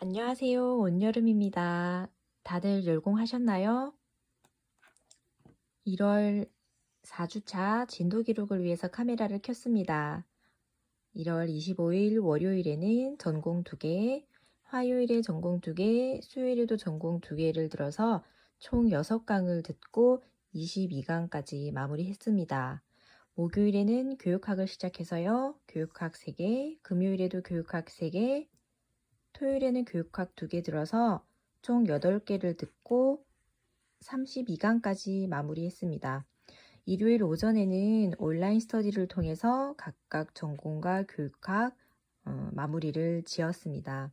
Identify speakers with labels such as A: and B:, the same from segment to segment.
A: 안녕하세요. 온여름입니다. 다들 열공하셨나요? 1월 4주차 진도 기록을 위해서 카메라를 켰습니다. 1월 25일 월요일에는 전공 2개, 화요일에 전공 2개, 수요일에도 전공 2개를 들어서 총 6강을 듣고 22강까지 마무리했습니다. 목요일에는 교육학을 시작해서요. 교육학 3개, 금요일에도 교육학 3개, 토요일에는 교육학 2개 들어서 총 8개를 듣고 32강까지 마무리했습니다. 일요일 오전에는 온라인 스터디를 통해서 각각 전공과 교육학 어, 마무리를 지었습니다.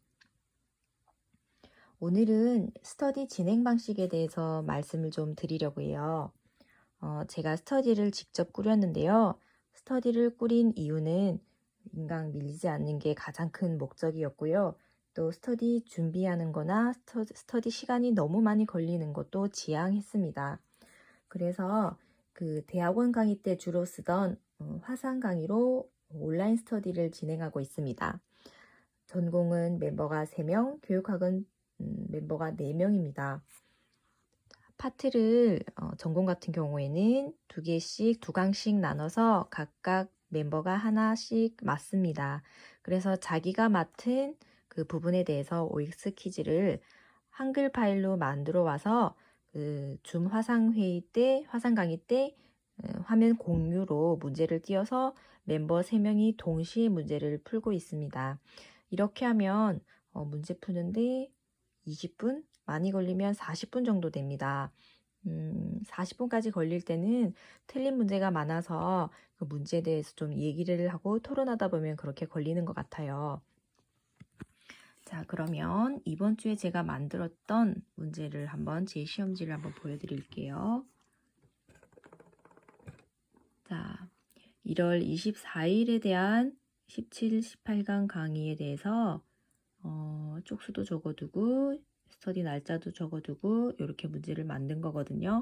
A: 오늘은 스터디 진행 방식에 대해서 말씀을 좀 드리려고 해요. 어, 제가 스터디를 직접 꾸렸는데요. 스터디를 꾸린 이유는 인강 밀리지 않는 게 가장 큰 목적이었고요. 또 스터디 준비하는 거나 스터디 시간이 너무 많이 걸리는 것도 지양했습니다. 그래서 그 대학원 강의 때 주로 쓰던 어, 화상 강의로 온라인 스터디를 진행하고 있습니다. 전공은 멤버가 3명, 교육학은 음, 멤버가 4명입니다. 파트를 어, 전공 같은 경우에는 두 개씩 두 강씩 나눠서 각각 멤버가 하나씩 맡습니다. 그래서 자기가 맡은 그 부분에 대해서 OX 퀴즈를 한글 파일로 만들어 와서 그 줌 화상 회의 때, 화상 강의 때 어, 화면 공유로 문제를 띄워서 멤버 3명이 동시에 문제를 풀고 있습니다. 이렇게 하면 어, 문제 푸는데 20분, 많이 걸리면 40분 정도 됩니다. 음, 40분까지 걸릴 때는 틀린 문제가 많아서 그 문제에 대해서 좀 얘기를 하고 토론하다 보면 그렇게 걸리는 것 같아요. 자, 그러면 이번 주에 제가 만들었던 문제를 한번 제 시험지를 한번 보여드릴게요. 자, 1월 24일에 대한 17, 18강 강의에 대해서 어, 쪽수도 적어두고 스터디 날짜도 적어두고 이렇게 문제를 만든 거거든요.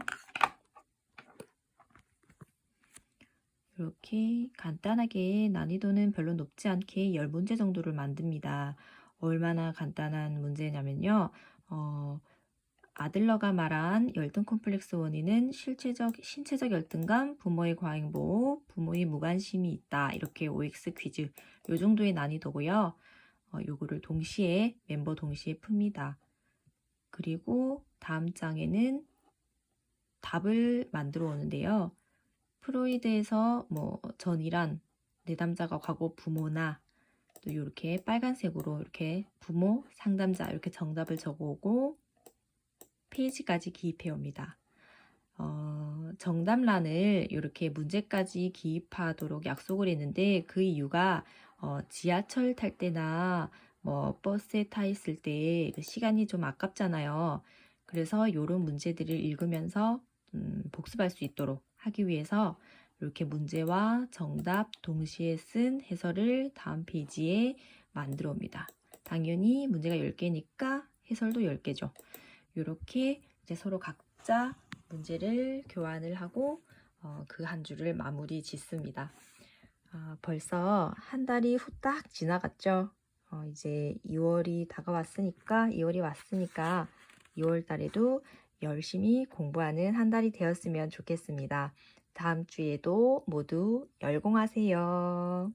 A: 이렇게 간단하게 난이도는 별로 높지 않게 10문제 정도를 만듭니다. 얼마나 간단한 문제냐면요. 어, 아들러가 말한 열등 콤플렉스 원인은 실체적, 신체적 열등감, 부모의 과잉보호, 부모의 무관심이 있다. 이렇게 OX 퀴즈. 요 정도의 난이도고요. 어, 요거를 동시에, 멤버 동시에 풉니다. 그리고 다음 장에는 답을 만들어 오는데요. 프로이드에서 뭐 전이란 내담자가 과거 부모나 또 이렇게 빨간색으로 이렇게 부모, 상담자 이렇게 정답을 적어오고 페이지까지 기입해 옵니다. 어, 정답란을 이렇게 문제까지 기입하도록 약속을 했는데 그 이유가 어, 지하철 탈 때나 뭐 버스에 타 있을 때그 시간이 좀 아깝잖아요. 그래서 이런 문제들을 읽으면서 음, 복습할 수 있도록 하기 위해서 이렇게 문제와 정답 동시에 쓴 해설을 다음 페이지에 만들어 옵니다. 당연히 문제가 10개니까 해설도 10개죠. 이렇게 이제 서로 각자 문제를 교환을 하고 어, 그 한 주를 마무리 짓습니다. 아, 벌써 한 달이 후딱 지나갔죠. 어, 이제 2월이 다가왔으니까 2월이 왔으니까 2월 달에도 열심히 공부하는 한 달이 되었으면 좋겠습니다. 다음 주에도 모두 열공하세요.